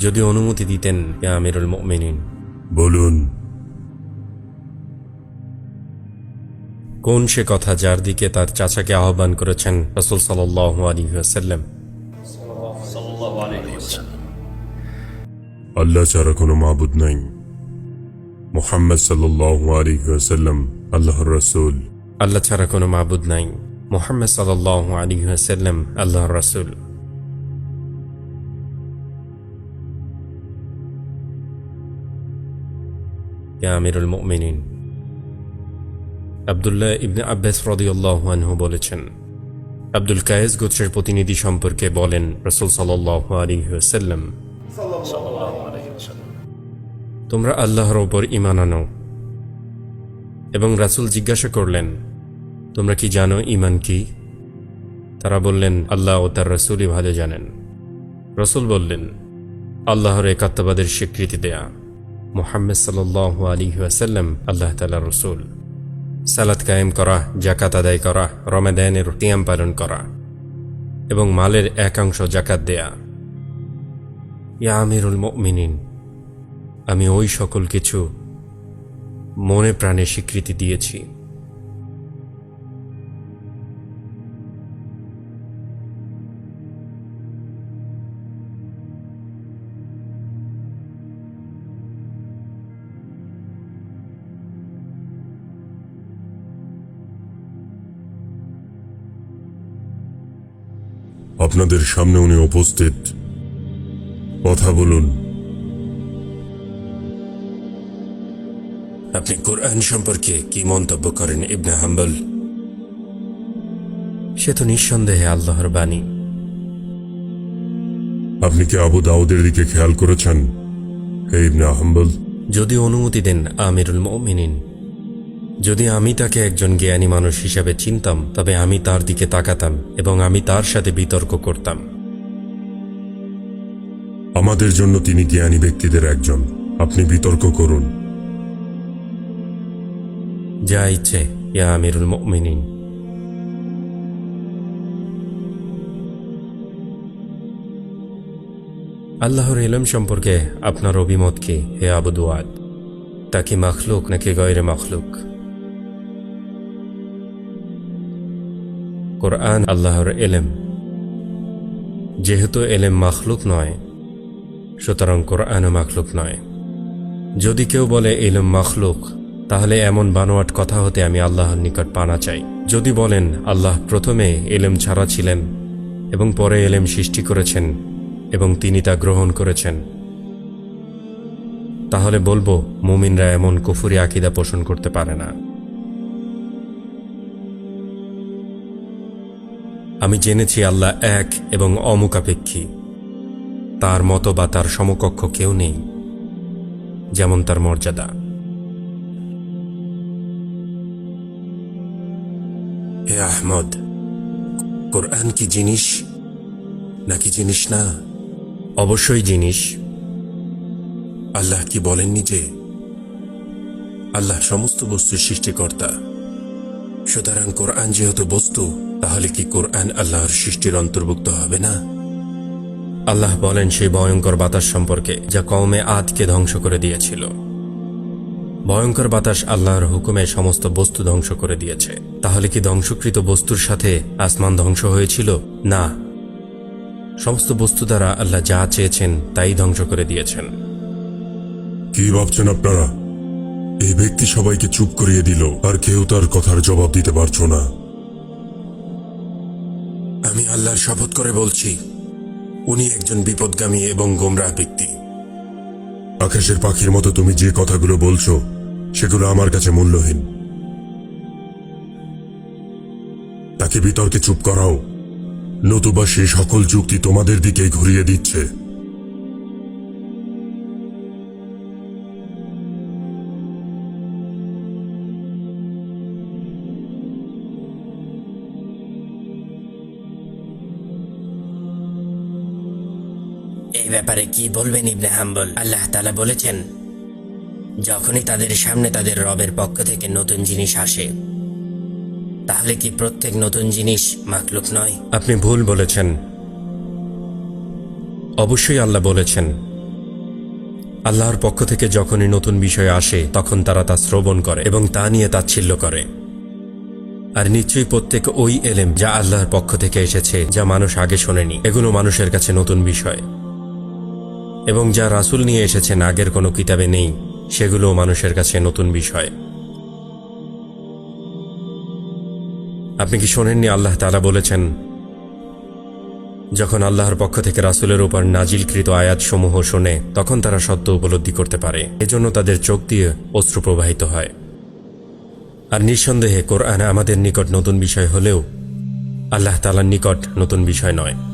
যদি অনুমতি দিতেন ইয়া আমিরুল মুমিনিন। বলুন। কোন সে কথা যার দিকে তার চাচাকে আহ্বান করেছেন রসুল সাল্লাহ আলী আসাল্লাম আল্লাহ ছাড়া কোনো মাবুদ নাই। মোহাম্মদ সাল্লাহ আলী সাল্লাম আল্লাহর রসুল। আল্লাহ ছাড়া কোনো মাবুদ নাই। মোহাম্মদ সাল্লাহ আলী আসাল্লাম আল্লাহর রাসুল। আমিরুল মুমিনিন আবদুল্লাহ ইবনে আব্বাস রদিউল্লাহ আনহু বলেছেন, আব্দুল কায়েস গোত্রের প্রতিনিধি সম্পর্কে বলেন রসুল সাল্লাহ তোমরা আল্লাহর ওপর ইমান আনো এবং রাসূল জিজ্ঞাসা করলেন, তোমরা কি জানো ইমান কি? তারা বললেন, আল্লাহ ও তার রসুলই ভালো জানেন। রসুল বললেন, আল্লাহর একাত্মবাদের স্বীকৃতি দেয়া। মোহাম্মদ সাল আলী আসাল্লাম আল্লাহ তালা রসুল সালাত কায়েম করা জাকাত আদায় করা রমেদায়নের তিয়াম পালন করা এবং মালের একাংশ জাকাত দেয়া ইয়া আমিরুল মিনিন আমি ওই সকল কিছু মনে প্রাণে স্বীকৃতি দিয়েছি। আপনাদের সামনে উনি উপস্থিত। কথা বলুন। আপনি কোরআন সম্পর্কে কি মন্তব্য করেন ইবনে হাম্বল? সে তো নিঃসন্দেহে আল্লাহর বাণী। আপনি কি আবু দাউদের দিকে খেয়াল করেছেন হে ইবনে হাম্বল? যদি অনুমতি দেন আমিরুল মমিনিন। যদি আমি তাকে একজন জ্ঞানী মানুষ হিসাবে চিনতাম তবে আমি তার দিকে তাকাতাম এবং আমি তার সাথে বিতর্ক করতাম। আমাদের জন্য তিনি জ্ঞানী ব্যক্তিদের একজন। আপনি বিতর্ক করুন। যা ইচ্ছে ইয়া আমিরুল মিনিন আল্লাহর এলম সম্পর্কে আপনার অভিমত কি হে আবুদুয়াদ তা কি মাখলুক নাকি গয়রে মাখলুক? কোরআন আল্লাহর এলেম। যেহেতু এলেম মাখলুক নয়, সুতরাং কোরআনও মাখলুক নয়। যদি কেউ বলে এলম মাখলুক, তাহলে এমন বানোয়াট কথা হতে আমি আল্লাহর নিকট পানা চাই। যদি বলেন, আল্লাহ প্রথমে এলেম ছাড়া ছিলেন এবং পরে এলেম সৃষ্টি করেছেন এবং তিনি তা গ্রহণ করেছেন, তাহলে বলব, মুমিনরা এমন কুফুরি আকিদা পোষণ করতে পারে না। আমি জেনেছি আল্লাহ এক এবং অমুকাপেক্ষী। তার মতো বা তার সমকক্ষ কেউ নেই যেমন তার মর্যাদা। হে আহমদ কোরআন কি জিনিস নাকি জিনিস না? অবশ্যই জিনিস। আল্লাহ কি বলেননি যে আল্লাহ সমস্ত বস্তুর সৃষ্টিকর্তা সুতরাং কোরআন যেহেতু বস্তু, তাহলে কি কোরআন আল্লাহর সৃষ্টির অন্তর্ভুক্ত হবে না? আল্লাহ বলেন, সেই ভয়ঙ্কর বাতাস সম্পর্কে, যা কওমে আদকে ধ্বংস করে দিয়েছিল। ভয়ঙ্কর বাতাস আল্লাহর হুকুমে সমস্ত বস্তু ধ্বংস করে দিয়েছে। তাহলে কি ধ্বংসকৃত বস্তুর সাথে আসমান ধ্বংস হয়েছিল? না। সমস্ত বস্তু দ্বারা আল্লাহ যা চেয়েছেন, তাই ধ্বংস করে দিয়েছেন। কি ভাবছেন আপনারা? এই ব্যক্তি সবাইকে চুপ করিয়ে দিল আর কেউ তার কথার জবাব দিতে পারছ না। আমি আল্লাহর শপথ করে বলছি উনি একজন বিপদগামী এবং গোমরাহ ব্যক্তি। আকাশের পাখির মতো তুমি যে কথাগুলো বলছো সেগুলো আমার কাছে মূল্যহীন। তাকে বিতর্কে চুপ করাও। নতুবা সে সকল যুক্তি তোমাদের দিকেই ঘুরিয়ে দিচ্ছে। এই ব্যাপারে কি বলবেন ইবনে হাম্বল? আল্লাহ তালা বলেছেন, যখনই তাদের সামনে তাদের রবের পক্ষ থেকে নতুন জিনিস আসে, তাহলে কি প্রত্যেক নতুন জিনিস মাকলুক নয়? আপনি ভুল বলেছেন। অবশ্যই আল্লাহ বলেছেন, আল্লাহর পক্ষ থেকে যখনই নতুন বিষয় আসে, তখন তারা তা শ্রবণ করে এবং তা নিয়ে তাচ্ছিল্য করে। আর নিশ্চয়ই প্রত্যেক ওই এলেম যা আল্লাহর পক্ষ থেকে এসেছে, যা মানুষ আগে শোনেনি, এগুলো মানুষের কাছে নতুন বিষয়। এবং যা রাসূল নিয়ে এসেছেন আগের কোনো কিতাবে নেই সেগুলো মানুষের কাছে নতুন বিষয়। আপনি কি শোনেননি আল্লাহ তালা বলেছেন, যখন আল্লাহর পক্ষ থেকে রাসূলের উপর নাজিলকৃত আয়াতসমূহ শোনে, তখন তারা সত্য উপলব্ধি করতে পারে। এজন্য তাদের চোখ দিয়ে অশ্রু প্রবাহিত হয়। আর নিঃসন্দেহে কোরআন আমাদের নিকট নতুন বিষয় হলেও আল্লাহ তালার নিকট নতুন বিষয় নয়।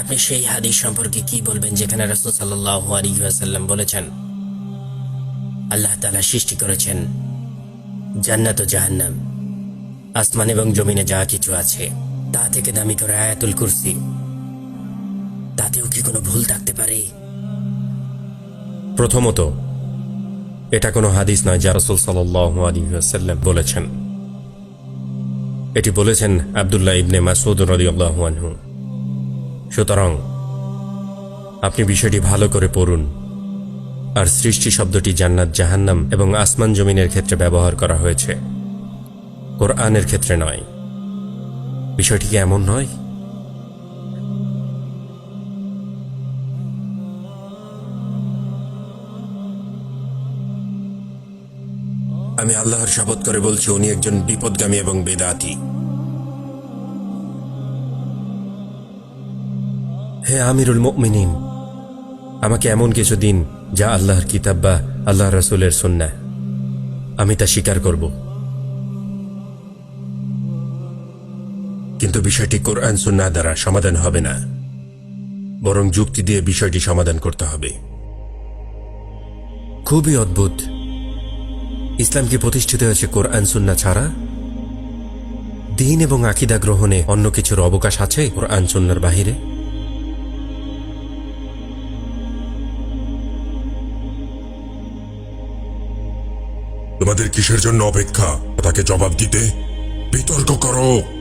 আপনি সেই হাদিস সম্পর্কে কি বলবেন যেখানে রাসূল আলাইহি বলেছেন, আল্লাহ তাআলা সৃষ্টি করেছেন জান্নাত ও জাহান্নাম, আসমান এবং জমিনে যা কিছু আছে, তা থেকে দামি করে আয়াতুল কুরসি। তাতেও কি কোনো ভুল থাকতে পারে? প্রথমত, এটা কোনো হাদিস নয় যা রসুল আলাইহি বলেছেন। এটি বলেছেন আবদুল্লাহ ইবনে মাসুদ রাদিয়াল্লাহু আনহু। সুতরাং আপনি বিষয়টি ভালো করে পড়ুন আর সৃষ্টি শব্দটি জান্নাত, জাহান্নাম এবং আসমান জমিনের ক্ষেত্রে ব্যবহার করা হয়েছে। কোরআনের ক্ষেত্রে নয়। বিষয়টি কি এমন নয়? আমি আল্লাহর শপথ করে বলছি, উনি একজন বিপদগামী এবং বেদাতি। হে আমিরুল মুমিনিন, আমাকে এমন কিছু দিন যা আল্লাহর কিতাব বা আল্লাহ রসুলের সুন্না আমি তা স্বীকার করব। কিন্তু বিষয়টি কোরআন সুন্না দ্বারা সমাধান হবে না, বরং যুক্তি দিয়ে বিষয়টি সমাধান করতে হবে। খুবই অদ্ভুত। ইসলাম কি প্রতিষ্ঠিত হয়েছে কোরআন সুন্না ছাড়া? দিন এবং আকিদা গ্রহণে অন্য কিছুর অবকাশ আছে কোরআন সুন্নার বাহিরে? তোমাদের কিসের জন্য অপেক্ষা? তাকে জবাব দিতে বিতর্ক করো।